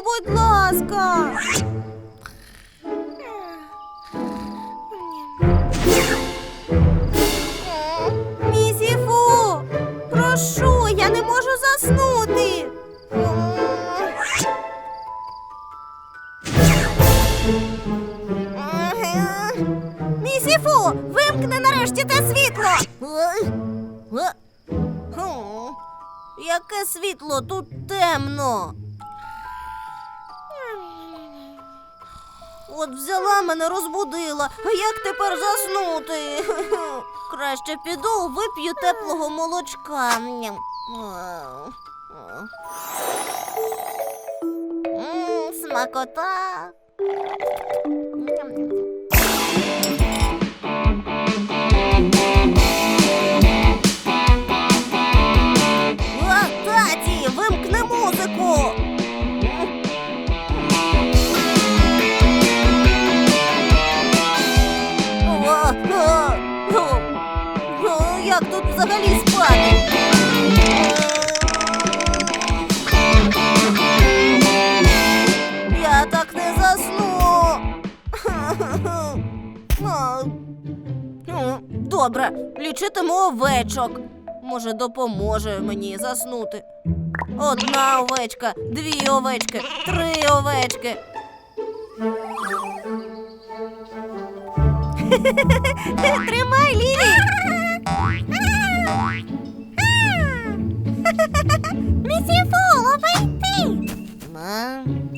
будь ласка. Місіфу, прошу, я не можу заснути. Місіфу, вимкни нарешті те світло. Яке світло? Тут темно. От взяла мене, розбудила. А як тепер заснути? Краще піду, вип'ю теплого молочка. Смакота. Взагалі спати? Я так не засну. Ну, Добре, лічитиму овечок. Може, допоможе мені заснути. Одна овечка, дві овечки, три овечки. Тримай, Лілі. Місіфу, лови ти.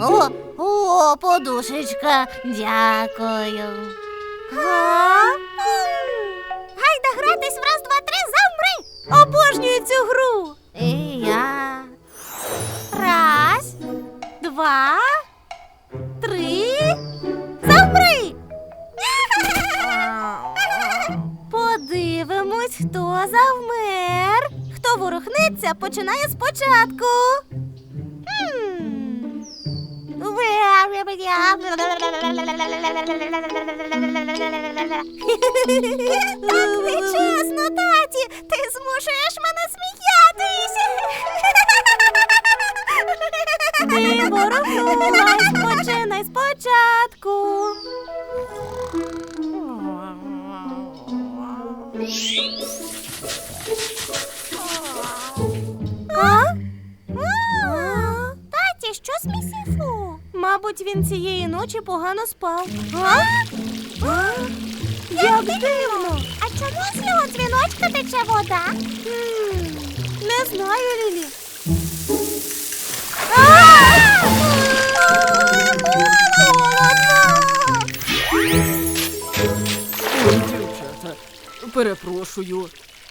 О, о, подушечка, дякую. Га? Гайда гратись в раз, два, три, замри! Обожнюю цю гру. І я. Раз, два, хто завмер. Хто ворухнеться, починає спочатку. Так нечесно, таті. Ти змушуєш мене сміятися. Ти ворухнулась, починай спочатку. Мабуть, він цієї ночі погано спав. А? А? Як дивно. А чому з його дзвіночка тече вода? Не знаю, Лілі. Ой, дівчата, перепрошую.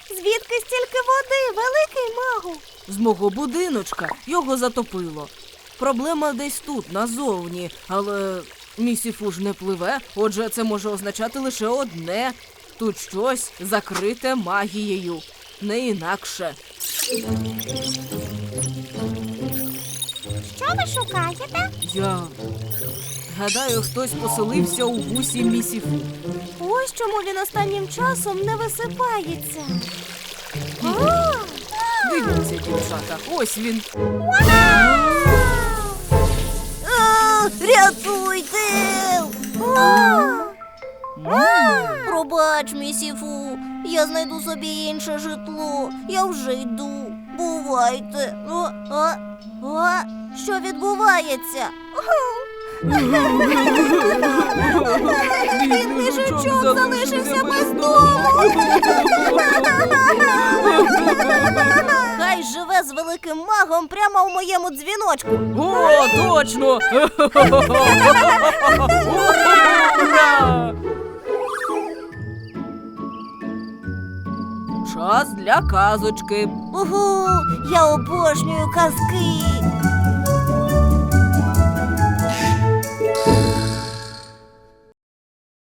Звідки стільки води, великий магу? З мого будиночка його затопило. Проблема десь тут, назовні, але місіфу ж не пливе, отже, це може означати лише одне. Тут щось закрите магією, не інакше. Що ви шукаєте? Я гадаю, хтось поселився у вусі місіфу. Ось чому він останнім часом не висипається. А! Дивіться, дівчата, ось він. Рятуйте! Пробач, місіфу, я знайду собі інше житло. Я вже йду. Бувайте. О, а, а, що відбувається? Бідний жучок залишився без дому. Хай живе з великим магом прямо в моєму дзвіночку. О, точно! Ура! Час для казочки. Угу, я обожнюю казки.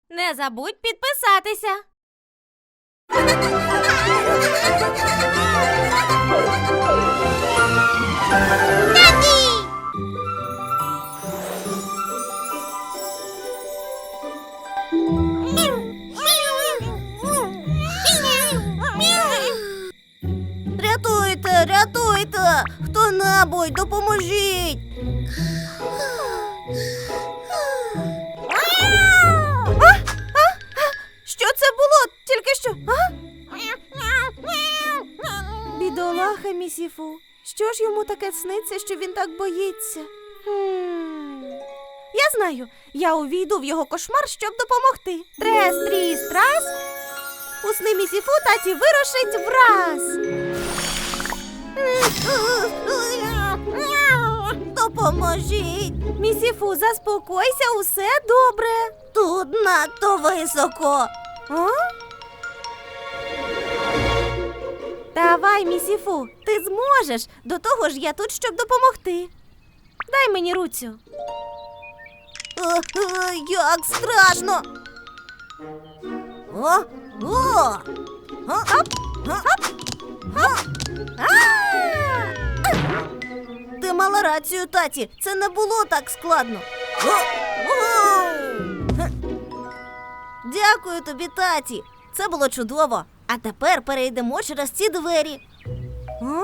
Не забудь підписатися. Рятуйте, рятуйте! Хто небудь, допоможіть. А? А? А? Що це було? Поки що. А? Бідолаха, місіфу. Що ж йому таке сниться, що він так боїться? Я знаю, я увійду в його кошмар, щоб допомогти. Трес, тріс, трас. У сни місіфу таті вирушить враз. Допоможіть. Місіфу, заспокойся, усе добре. Тут надто високо. А? Давай, місіфу, ти зможеш. До того ж, я тут, щоб допомогти. Дай мені руцю. Як страшно. О, о. Оп, оп, оп. Ти мала рацію, таті. Це не було так складно. Дякую тобі, таті. Це було чудово. А тепер перейдемо через ці двері. О?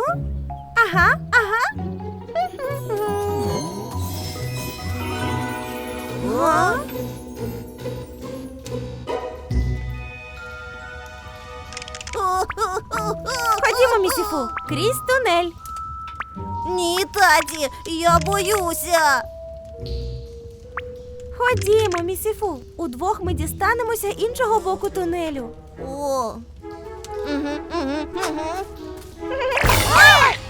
Ага, ага. О? Ходімо, місіфу, крізь тунель. Ні, таті, я боюся. Ходімо, місіфу. Удвох ми дістанемося іншого боку тунелю. О.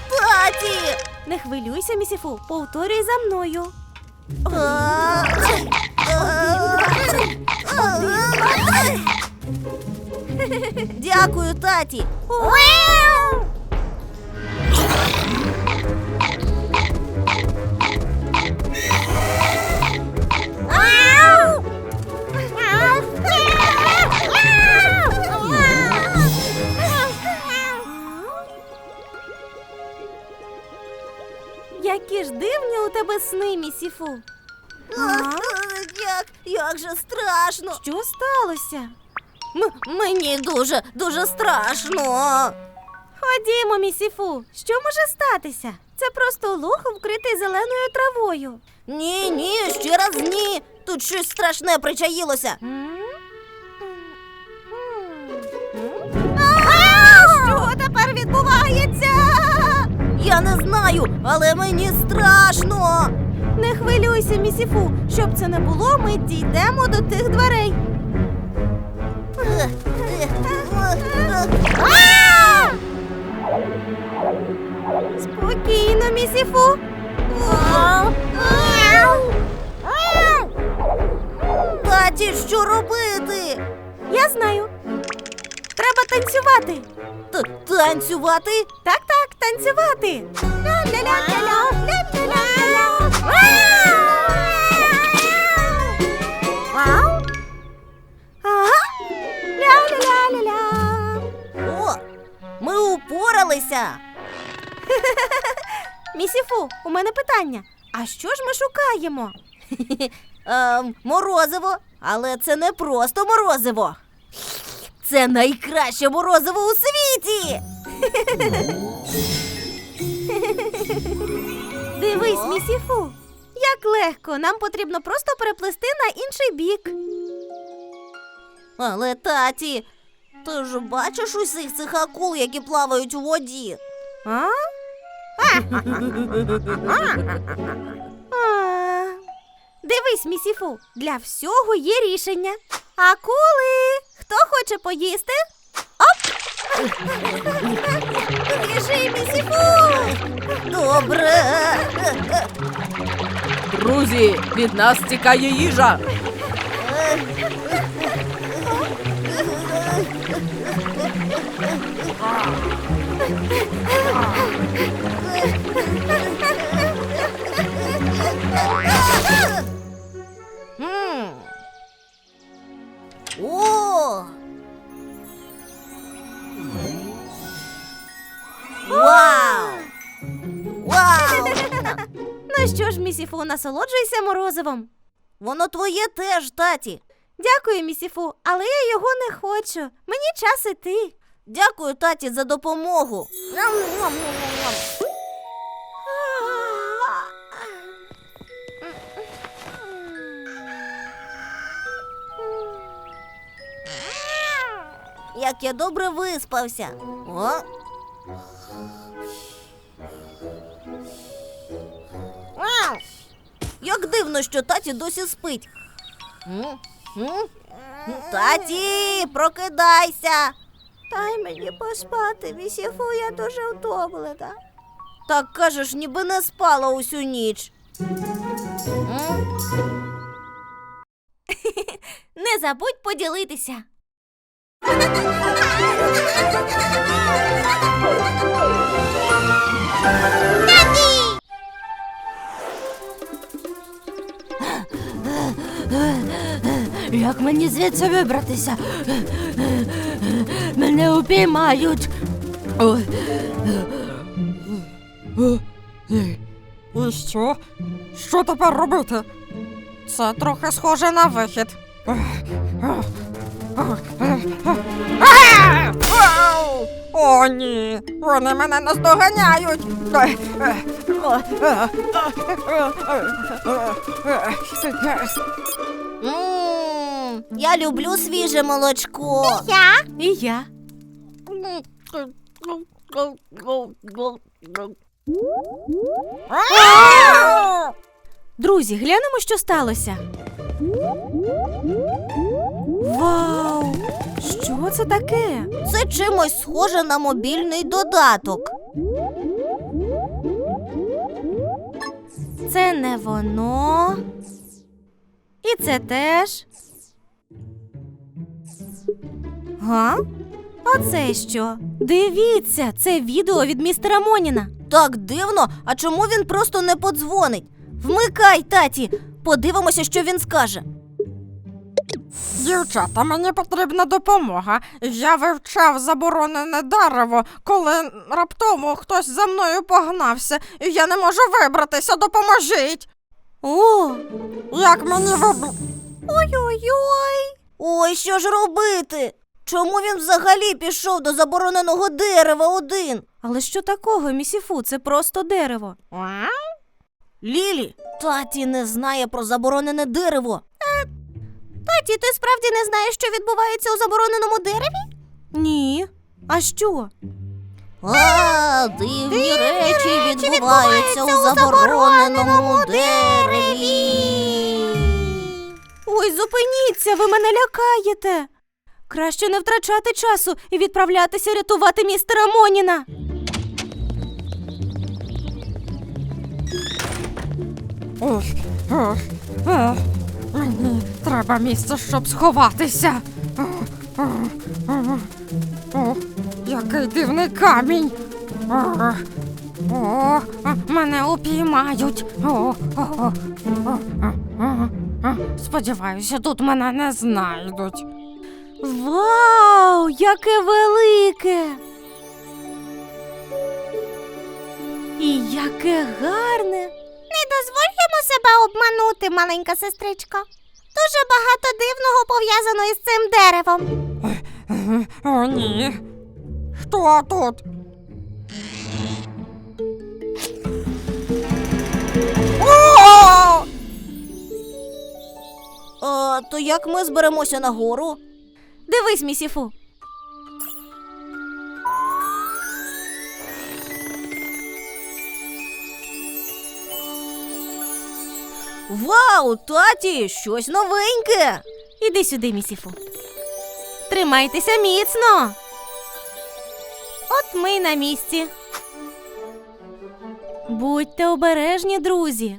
Таті! Не хвилюйся, місіфу. Повторюй за мною. Дякую, таті. Тебе сни, місіфу. Як, як же страшно. Що сталося? М- мені дуже, дуже страшно. Ходімо, місіфу. Що може статися? Це просто луг, вкритий зеленою травою. Ні, ні, ще раз ні. Тут щось страшне причаїлося. Що Я не знаю, але мені страшно. Не хвилюйся, місіфу. Щоб це не було, ми дійдемо до тих дверей. Спокійно, місіфу. Таті, що робити? Я знаю. Треба танцювати. Танцювати? Так, так, танцювати. Ага. Ля-ля-ля-ля-ля. О, ми упоралися. Місіфу, у мене питання. А що ж ми шукаємо? Ем, морозиво, але це не просто морозиво. Це найкраще морозиво у світі. Дивись, місіфу. Як легко, нам потрібно просто переплисти на інший бік. Але таті, ти ж бачиш усіх цих акул, які плавають у воді. А? А. Дивись, місіфу, для всього є рішення. Акули, хто хоче поїсти? Оп! Біжи, місіфу! Добре. Друзі, від нас тікає їжа. місіфу, насолоджуйся морозивом. Воно твоє теж, таті. Дякую, місіфу, але я його не хочу. Мені час іти. Дякую, таті, за допомогу. Як я добре виспався. О? Дивно, що таті досі спить. М? М? Таті, прокидайся. Дай мені поспати, місіфу, я дуже втомлена. Так кажеш, ніби не спала усю ніч. М? Не забудь поділитися. Мені звідси вибратися? Мене упіймають. І що? Що тепер робити? Це трохи схоже на вихід. О, ні! Вони мене наздоганяють! М, Я люблю свіже молочко. Я? І я. Друзі, глянемо, що сталося. Вау! Що це таке? Це чимось схоже на мобільний додаток. Це не воно. І це теж. Га? А це що? Дивіться, це відео від містера Моніна. Так дивно, а чому він просто не подзвонить? Вмикай, таті, подивимося, що він скаже. Дівчата, мені потрібна допомога. Я вивчав заборонене дерево, коли раптово хтось за мною погнався, і я не можу вибратися. Допоможіть! О, Як мені виб... Ой-ой-ой. Ой, що ж робити? Чому він взагалі пішов до забороненого дерева один? але що такого, місіфу? Це просто дерево. Лілі, таті не знає про заборонене дерево. Е, таті, ти справді не знаєш, що відбувається у забороненому дереві? Ні. А що? А, дивні, речі відбуваються у забороненому дереві. Ой, зупиніться, ви мене лякаєте. Краще не втрачати часу і відправлятися рятувати містера Моніна. Ох, треба місце, щоб сховатися. Ох, який дивний камінь. О, мене упіймають. О, о, о, о, о, о, о. Сподіваюся, тут мене не знайдуть. Вау, яке велике! І яке гарне! Не дозволь себе обманути, маленька сестричко. Дуже багато дивного пов'язано із цим деревом. О, ні. Хто тут? О! А, то як ми зберемося нагору? Дивись, місіфу. Вау, таті, щось новеньке. Іди сюди, місіфу. Тримайтеся міцно. От ми й на місці. Будьте обережні, друзі.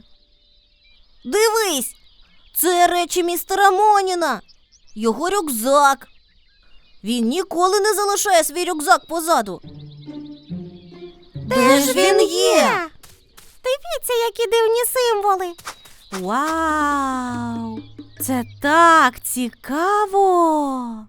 Дивись, це речі містера Моніна. Його рюкзак. Він ніколи не залишає свій рюкзак позаду. Де ж він є? Дивіться, які дивні символи. Вау! Це так цікаво.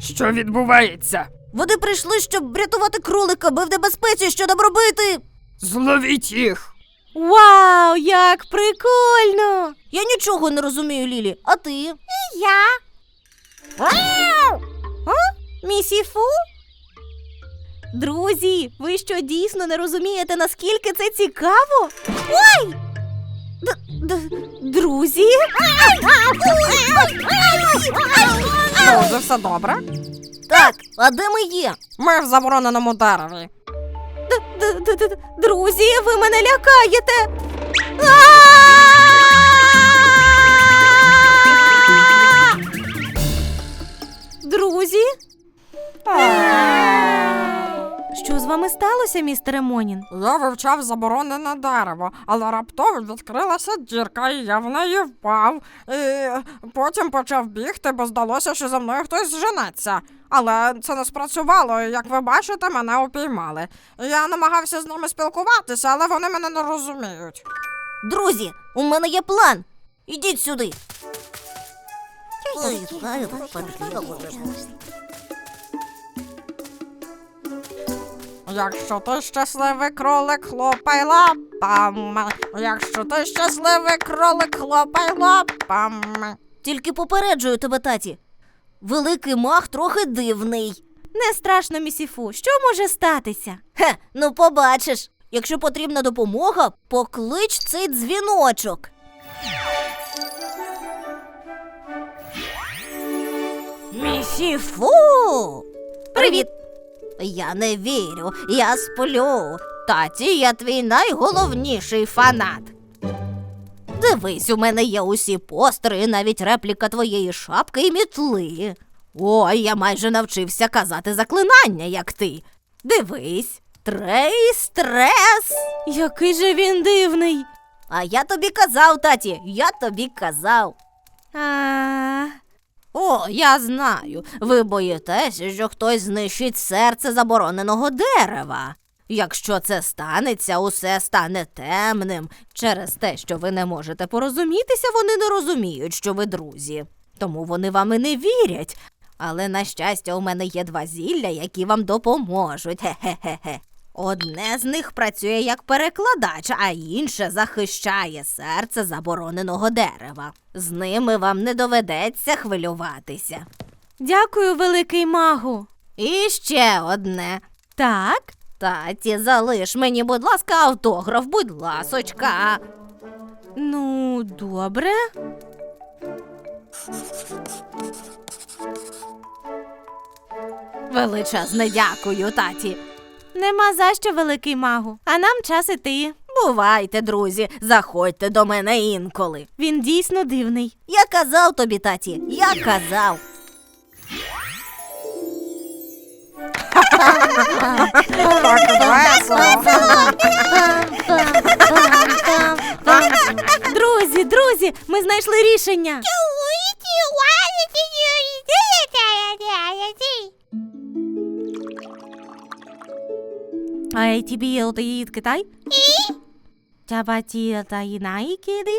Що відбувається? Вони прийшли, щоб врятувати кролика, ми в небезпеці, що нам робити? Зловіть їх! Вау, як прикольно! Я нічого не розумію, Лілі, а ти? І я. Місіфу? Друзі, ви що дійсно не розумієте, наскільки це цікаво? Ой! Д- д- друзі? Друзі, все добре? Так, а де ми є? Ми в забороненому дереві. Д- д- д- д- Друзі, ви мене лякаєте. друзі. Що з вами сталося, містере Монін? Я вивчав заборонене дерево, але раптово відкрилася дірка, і я в неї впав. І Потім почав бігти, бо здалося, що за мною хтось зженеться. Але це не спрацювало. Як ви бачите, мене упіймали. Я намагався з ними спілкуватися, але вони мене не розуміють. Друзі, у мене є план. Ідіть сюди. Якщо ти щасливий кролик, хлопай лапами. Якщо ти щасливий кролик, хлопай лапами. Тільки попереджую тебе, таті. Великий мах трохи дивний. Не страшно, місіфу. Що може статися? Хе, ну побачиш. Якщо потрібна допомога, поклич цей дзвіночок. Місіфу! Привіт! Я не вірю, я сплю. Таті, я твій найголовніший фанат. Дивись, у мене є усі постери, і навіть репліка твоєї шапки і мітли. Ой, я майже навчився казати заклинання, як ти. Дивись, трейс, трес. Який же він дивний. А я тобі казав, таті, я тобі казав. А... О, я знаю. Ви боїтеся, що хтось знищить серце забороненого дерева. Якщо це станеться, усе стане темним. Через те, що ви не можете порозумітися, вони не розуміють, що ви друзі. Тому вони вам і не вірять. Але на щастя, у мене є два зілля, які вам допоможуть. Хе-хе-хе. Одне з них працює як перекладач, а інше захищає серце забороненого дерева. З ними вам не доведеться хвилюватися. Дякую, великий магу. І ще одне. Так? Таті, залиш мені, будь ласка, автограф, будь ласочка. Ну, добре. Величезне дякую, таті. Нема за що, великий магу, а нам час іти. Бувайте, друзі, заходьте до мене інколи. Він дійсно дивний. Я казав тобі, таті, я казав. Друзі, друзі, ми знайшли рішення. Ай, тобі її Китай? І? Тебе ті та і найкиди?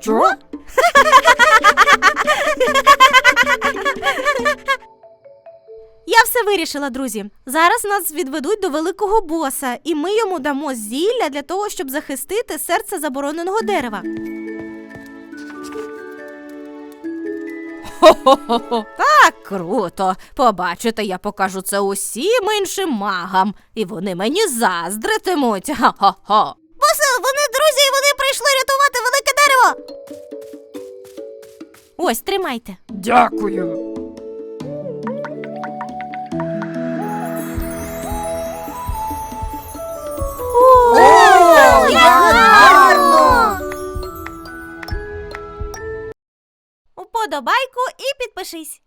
Що? Я все вирішила, друзі. Зараз нас відведуть до великого боса, і ми йому дамо зілля для того, щоб захистити серце забороненого дерева. Хо-хо-хо. Так круто. Побачите, я покажу це усім іншим магам, і вони мені заздритимуть. Ха-ха-ха. Босе, вони друзі, і вони прийшли рятувати велике дерево. Ось, тримайте. Дякую. Уподобайку і підпишись.